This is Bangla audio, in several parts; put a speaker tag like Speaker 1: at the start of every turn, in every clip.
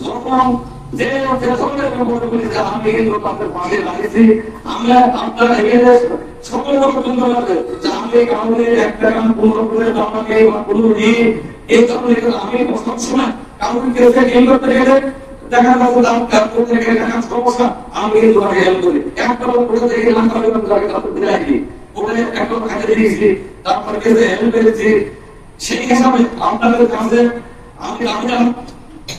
Speaker 1: যখন যে যে আমি কিন্তু দাঁড়িয়েছি। আমরা আপনারা সকল পর্যন্ত আমি কাউকে এক টাকা পনেরো করে আমাকে এই আমি আমি হেল্প একটা থেকে একটা করেছি সেই হিসাবে আপনাদের কাছে আমি বা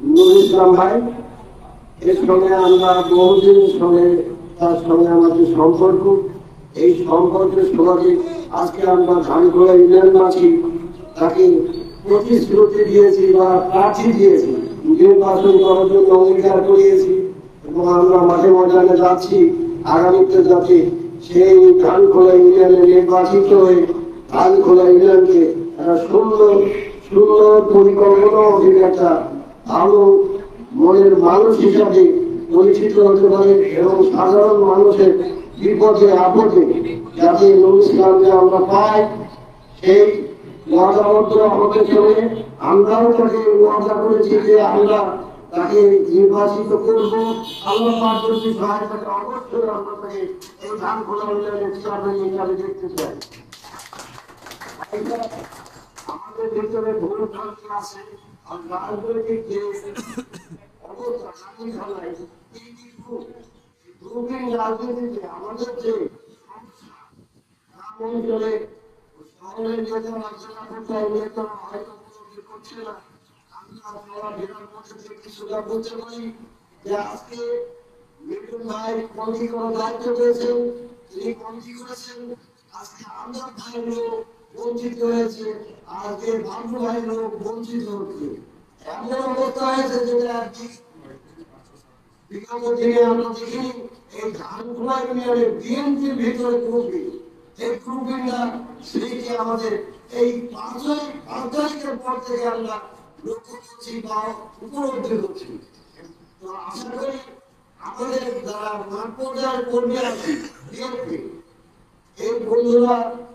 Speaker 2: নুরুল ইসলাম ভাই, এর সঙ্গে আমরা বহুদিনের সঙ্গে, তার সঙ্গে আমাদের সম্পর্ক। এই সম্পর্কের সমাজে আজকে আমরা ধানখোলা ইউনিয়নবাসী তাকে প্রতিশ্রুতি দিয়েছি বা প্রার্থী দিয়েছি, নির্বাচন করার জন্য অঙ্গীকার করিয়েছি এবং আমরা মাঝে ময়দানে যাচ্ছি, আগামীতে যাতে সেই ধানখোলা ইউনিয়নে নির্বাচিত হয়ে ধানখোলা ইউনিয়নকে সুন্দর সুন্দর পরিকল্পনা অভিজ্ঞতা ভালো মনের মানুষ হিসাবে পরিচিত হতে পারে এবং সাধারণ মানুষের বিপদে, আপদে যাতে ইসলামকে আমরা পাই, সেই আমাদের করেছি যে আমরা তাকে নির্বাচিত করব। আল্লাহ আমরা এই চাই। আমাদের ভিতরে ভুল ভ্রান্তি আছে। রাজনৈতিক যে অবস্থা স্বাধীন খেলায় এই গ্রুপ, রাজনীতিতে আমাদের যে অঞ্চলে শহরের নেতা আলোচনা করতে হয়, হয়তো করছে না। আমরা আপনারা বিরাট কিছুটা বলতে পারি যে আজকে মিঠুন ভাই কমিটি করার দায়িত্ব পেয়েছেন তিনি কমিটি করেছেন আজকে আমরা ভাই বঞ্চিত হয়েছে। আজকে ভাই লোক বঞ্চিত হচ্ছে এমন অবস্থা হয়েছে আমাদের করছি আমাদের এই বন্ধুরা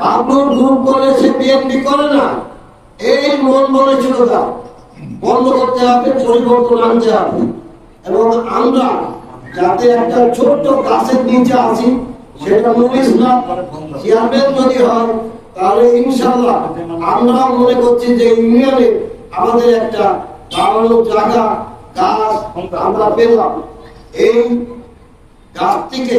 Speaker 2: বাবুর গ্রুপ করলে সে বিএনপি করে না। এই মন বলেছিল তা বন্ধ করতে হবে, পরিবর্তন আনতে হবে। এবং আমরা যাতে একটা ছোট্ট গাছের নিচে আছি, সেটা মুভিস না, চেয়ারম্যান যদি হয়, তাহলে ইনশাল্লাহ আমরা মনে করছি যে ইউনিয়নে আমাদের একটা দাঁড়ানোর জায়গা, গাছ আমরা পেলাম। এই গাছটিকে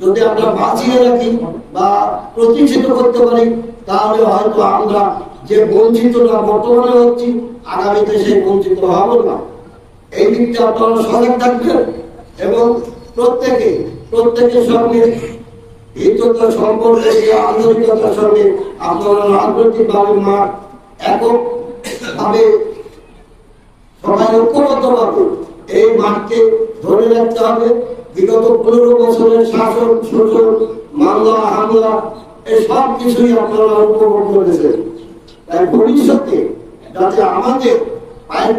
Speaker 2: যদি আমরা বাঁচিয়ে রাখি বা প্রতিষ্ঠিত করতে পারি, তাহলে হয়তো আমরা যে বঞ্চিতটা বর্তমানে হচ্ছি, আগামীতে সেই বঞ্চিত হব না। এই দিকটা আপনারা সজাগ থাকবেন এবং প্রত্যেকে, প্রত্যেকের সঙ্গে হিততার সম্পর্কে যে আন্তরিকতার সঙ্গে আপনারা রাজনৈতিক ভাবে মাঠ একক ভাবে সবাই ঐক্যবদ্ধভাবে এই মাঠকে ধরে রাখতে হবে। বিগত পনেরো বছরের শাসন, শোষণ, মামলা, হামলা, এই সব কিছুই আপনারা উপভোগ করেছেন। তাই ভবিষ্যতে যাতে আমাদের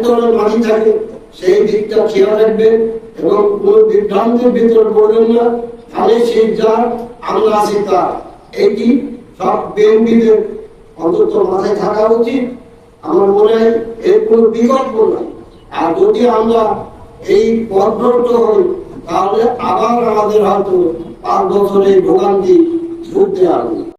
Speaker 2: তলায় মাটি থাকে, সেই দিকটা খেয়াল রাখবেন এবং কোন বিভ্রান্তির ভিতরে পড়বেন না। তাহলে সেই যা আমরা আছি তা এটি সব বিএনপিদের অন্তত মাথায় থাকা উচিত। আমার মনে হয় এর কোনো বিকল্প নাই। আর যদি আমরা এই পথভ্রষ্ট হই তাহলে আবার আমাদের হয়তো পাঁচ বছরে ভোগান্তি ভুগতে হবে